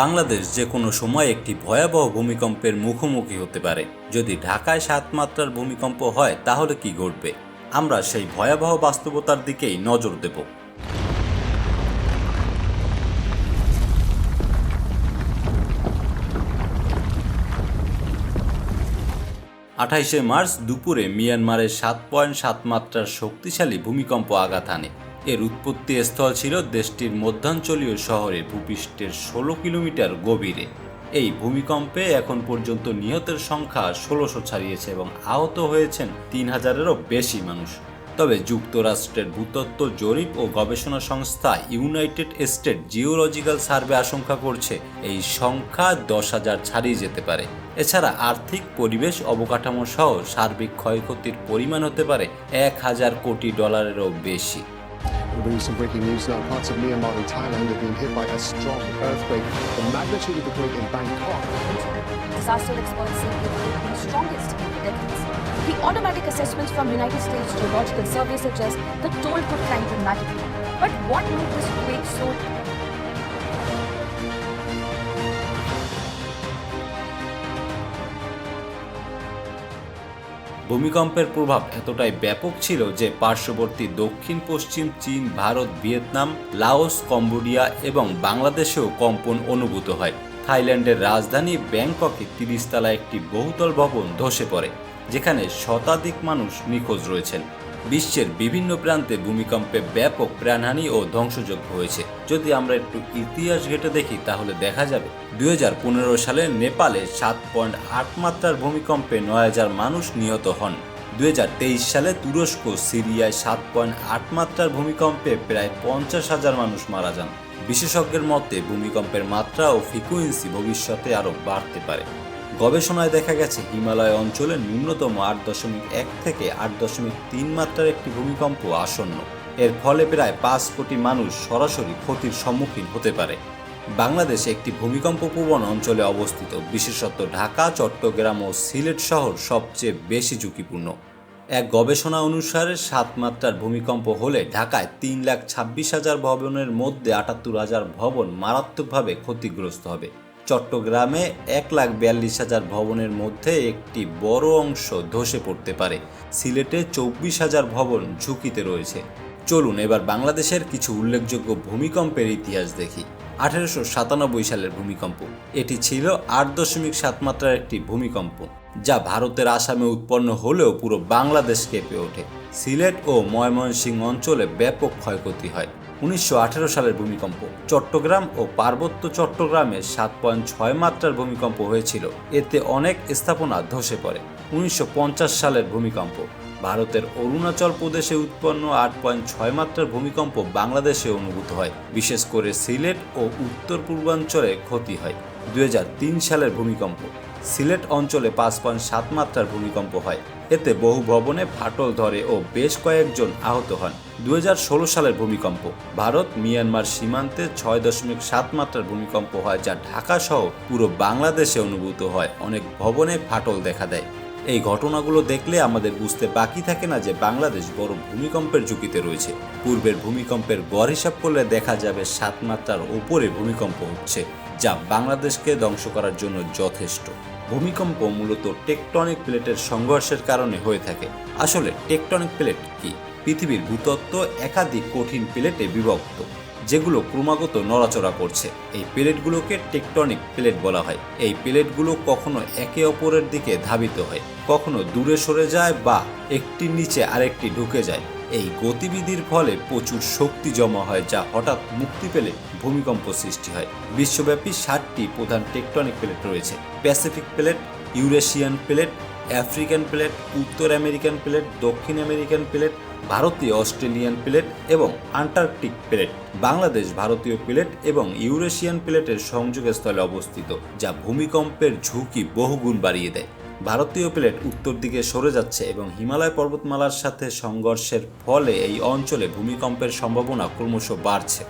বাংলাদেশ যে কোনো সময় একটি ভয়াবহ ভূমিকম্পের মুখোমুখি হতে পারে। যদি ঢাকায় সাত মাত্রার ভূমিকম্প হয়, তাহলে কি ঘটবে? আমরা সেই ভয়াবহ বাস্তবতার দিকেই নজর দেব। আঠাইশে মার্চ দুপুরে মিয়ানমারের সাত পয়েন্ট সাত মাত্রার শক্তিশালী ভূমিকম্প আঘাত হানে এর উৎপত্তি স্থল ছিল দেশটির মধ্যাঞ্চলীয় শহরে ভূপৃষ্ঠের ষোলো কিলোমিটার গভীরে। এই ভূমিকম্পে এখন পর্যন্ত নিহতের সংখ্যা ষোলোশো ছাড়িয়েছে এবং আহত হয়েছেন তিন হাজারেরও বেশি মানুষ। তবে যুক্তরাষ্ট্রের ভূতত্ত্ব জরিপ ও গবেষণা সংস্থা ইউনাইটেড স্টেট জিওলজিক্যাল সার্ভে আশঙ্কা করছে এই সংখ্যা দশ হাজার ছাড়িয়ে যেতে পারে। এছাড়া আর্থিক পরিবেশ অবকাঠামো সহ সার্বিক ক্ষয়ক্ষতির পরিমাণ হতে পারে এক হাজার কোটি ডলারেরও বেশি। We'll bring you some breaking news now. Parts of Myanmar and Thailand have been hit by a strong earthquake. The magnitude of the quake in Bangkok Disaster experts say be strongest in decades. The automatic assessments from United States Geological Survey suggest the toll could climb dramatically. But what made this quake so ভূমিকম্পের প্রভাব এতটাই ব্যাপক ছিল যে পার্শ্ববর্তী দক্ষিণ, পশ্চিম চীন, Bharat, Vietnam, Laos, Cambodia এবং বাংলাদেশেও কম্পন অনুভূত হয়। থাইল্যান্ডের রাজধানী ব্যাংককে তিরিশতলা একটি বহুতল ভবন ধসে পড়ে, যেখানে শতাধিক মানুষ নিখোঁজ রয়েছেন। বিশ্বের বিভিন্ন প্রান্তে ভূমিকম্পে ব্যাপক প্রাণহানি ও ধ্বংসযজ্ঞ হয়েছে। যদি আমরা একটু ইতিহাস ঘেটে দেখি, তাহলে দেখা যাবে দু হাজার পনেরো সালে নেপালে সাত পয়েন্ট আট মাত্রার ভূমিকম্পে নয় হাজার মানুষ নিহত হন। দুই হাজার তেইশ সালে তুরস্ক সিরিয়ায় সাত পয়েন্ট আট মাত্রার ভূমিকম্পে প্রায় পঞ্চাশ হাজার মানুষ মারা যান। বিশেষজ্ঞের মতে, ভূমিকম্পের মাত্রা ও ফ্রিকুয়েন্সি ভবিষ্যতে আরও বাড়তে পারে। গবেষণায় দেখা গেছে, হিমালয় অঞ্চলে ন্যূনতম আট দশমিক এক থেকে আট দশমিক তিন মাত্রার একটি ভূমিকম্প আসন্ন। এর ফলে প্রায় পাঁচ কোটি মানুষ সরাসরি ক্ষতির সম্মুখীন হতে পারে। বাংলাদেশ একটি ভূমিকম্প প্রবণ অঞ্চলে অবস্থিত, বিশেষত ঢাকা, চট্টগ্রাম ও সিলেট শহর সবচেয়ে বেশি ঝুঁকিপূর্ণ। এক গবেষণা অনুসারে সাত মাত্রার ভূমিকম্প হলে ঢাকায় তিন লাখ ছাব্বিশ হাজার ভবনের মধ্যে আটাত্তর হাজার ভবন মারাত্মকভাবে ক্ষতিগ্রস্ত হবে। চট্টগ্রামে এক লাখ বিয়াল্লিশ হাজার ভবনের মধ্যে একটি বড় অংশ ধসে পড়তে পারে। সিলেটে চব্বিশ হাজার ভবন ঝুঁকিতে রয়েছে। চলুন এবার বাংলাদেশের কিছু উল্লেখযোগ্য ভূমিকম্পের ইতিহাস দেখি। আঠেরোশো সাতানব্বই সালের ভূমিকম্প। এটি ছিল আট দশমিক সাত মাত্রার একটি ভূমিকম্প, যা ভারতের আসামে উৎপন্ন হলেও পুরো বাংলাদেশ কেঁপে ওঠে। সিলেট ও ময়মনসিংহ অঞ্চলে ব্যাপক ক্ষয়ক্ষতি হয়। উনিশশো আঠেরো সালের ভূমিকম্প। চট্টগ্রাম ও পার্বত্য চট্টগ্রামে সাত পয়েন্ট ছয় মাত্রার ভূমিকম্প হয়েছিল। এতে অনেক স্থাপনা ধসে পড়ে। উনিশশো পঞ্চাশ সালের ভূমিকম্প। ভারতের অরুণাচল প্রদেশে উৎপন্ন আট পয়েন্ট ছয় মাত্রার ভূমিকম্প বাংলাদেশে অনুভূত হয়। বিশেষ করে সিলেট ও উত্তর পূর্বাঞ্চলে ক্ষতি হয়। দু হাজার তিন সালের ভূমিকম্প। সিলেট অঞ্চলে পাঁচ পয়েন্ট সাত মাত্রার ভূমিকম্প হয়। এতে বহু ভবনে ফাটল ধরে ও বেশ কয়েকজন আহত হন। দুই হাজার ষোলো সালের ভূমিকম্প। ভারত মিয়ানমার সীমান্তে ছয় দশমিক সাত মাত্রার ভূমিকম্প হয় যা ঢাকা সহ পুরো বাংলাদেশে অনুভূত হয়। অনেক ভবনে ফাটল দেখা দেয়। এই ঘটনাগুলো দেখলে আমাদের বুঝতে বাকি থাকে না যে বাংলাদেশ বড় ভূমিকম্পের ঝুঁকিতে রয়েছে। পূর্বের ভূমিকম্পের গড় হিসাব করলে দেখা যাবে সাত মাত্রার ওপরে ভূমিকম্প হচ্ছে, যা বাংলাদেশকে ধ্বংস করার জন্য যথেষ্ট। ভূমিকম্প মূলত টেকটনিক প্লেটের সংঘর্ষের কারণে হয়ে থাকে। আসলে টেকটনিক প্লেট কি? পৃথিবীর ভূতত্ত্ব একাধিক কঠিন প্লেটে বিভক্ত। যেগুলো ক্রমাগত নড়াচড়া করছে। এই প্লেটগুলোকে টেকটনিক প্লেট বলা হয়। এই প্লেটগুলো কখনো একে অপরের দিকে ধাবিত হয়, কখনো দূরে সরে যায় বা একটির নিচে আরেকটি ঢুকে যায়। এই গতিবিধির ফলে প্রচুর শক্তি জমা হয়, যা হঠাৎ মুক্তি পেলে ভূমিকম্প সৃষ্টি হয়। বিশ্বব্যাপী ষাটটি প্রধান টেকটনিক প্লেট রয়েছে। Pacific plate, Eurasian plate, African plate, উত্তর আমেরিকান প্লেট, দক্ষিণ আমেরিকান প্লেট ভারতীয় অস্ট্রেলিয়ান প্লেট এবং আন্টার্কটিক প্লেট, বাংলাদেশ ভারতীয় প্লেট এবং ইউরেশিয়ান প্লেটের সংযোগস্থলে অবস্থিত, যা ভূমিকম্পের ঝুঁকি বহুগুণ বাড়িয়ে দেয়। ভারতীয় প্লেট উত্তর দিকে সরে যাচ্ছে এবং হিমালয় পর্বতমালার সাথে সংঘর্ষের ফলে এই অঞ্চলে ভূমিকম্পের সম্ভাবনা ক্রমশ বাড়ছে।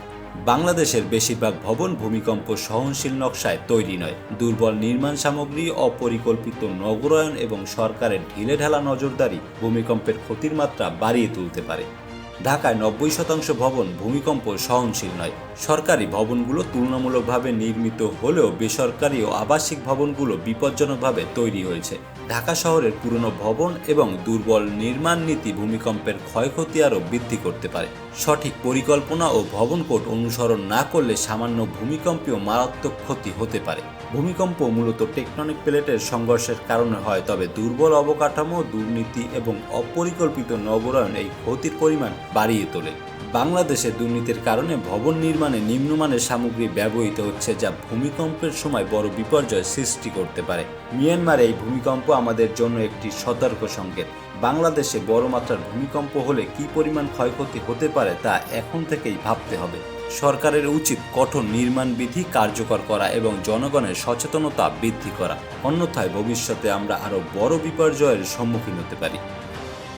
বাংলাদেশের বেশিরভাগ ভবন ভূমিকম্প সহনশীল নকশায় তৈরি নয়। দুর্বল নির্মাণ সামগ্রী, অপরিকল্পিত নগরায়ন এবং সরকারের ঢিলেঢালা নজরদারি ভূমিকম্পের ক্ষতির মাত্রা বাড়িয়ে তুলতে পারে। ঢাকায় নব্বই শতাংশ ভবন ভূমিকম্প সহনশীল নয়। সরকারি ভবনগুলো তুলনামূলকভাবে নির্মিত হলেও বেসরকারি ও আবাসিক ভবনগুলো বিপজ্জনকভাবে তৈরি হয়েছে। ঢাকা শহরের পুরনো ভবন এবং দুর্বল নির্মাণ নীতি ভূমিকম্পের ক্ষয়ক্ষতি আরও বৃদ্ধি করতে পারে। সঠিক পরিকল্পনা ও ভবন কোড অনুসরণ না করলে সামান্য ভূমিকম্পেও মারাত্মক ক্ষতি হতে পারে। ভূমিকম্প মূলত টেকটনিক প্লেটের সংঘর্ষের কারণে হয়, তবে দুর্বল অবকাঠামো, দুর্নীতি এবং অপরিকল্পিত নগরায়ন এই ক্ষতির পরিমাণ বাড়িয়ে তোলে। বাংলাদেশে দুর্নীতির কারণে ভবন নির্মাণে নিম্নমানের সামগ্রী ব্যবহৃত হচ্ছে, যা ভূমিকম্পের সময় বড় বিপর্যয় সৃষ্টি করতে পারে। মিয়ানমারে এই ভূমিকম্প আমাদের জন্য একটি সতর্ক সংকেত। বাংলাদেশে বড় মাত্রার ভূমিকম্প হলে কি পরিমাণ ক্ষয়ক্ষতি হতে পারে তা এখন থেকেই ভাবতে হবে। সরকারের উচিত কঠোর নির্মাণ বিধি কার্যকর করা এবং জনগণের সচেতনতা বৃদ্ধি করা। অন্যথায় ভবিষ্যতে আমরা আরও বড় বিপর্যয়ের সম্মুখীন হতে পারি।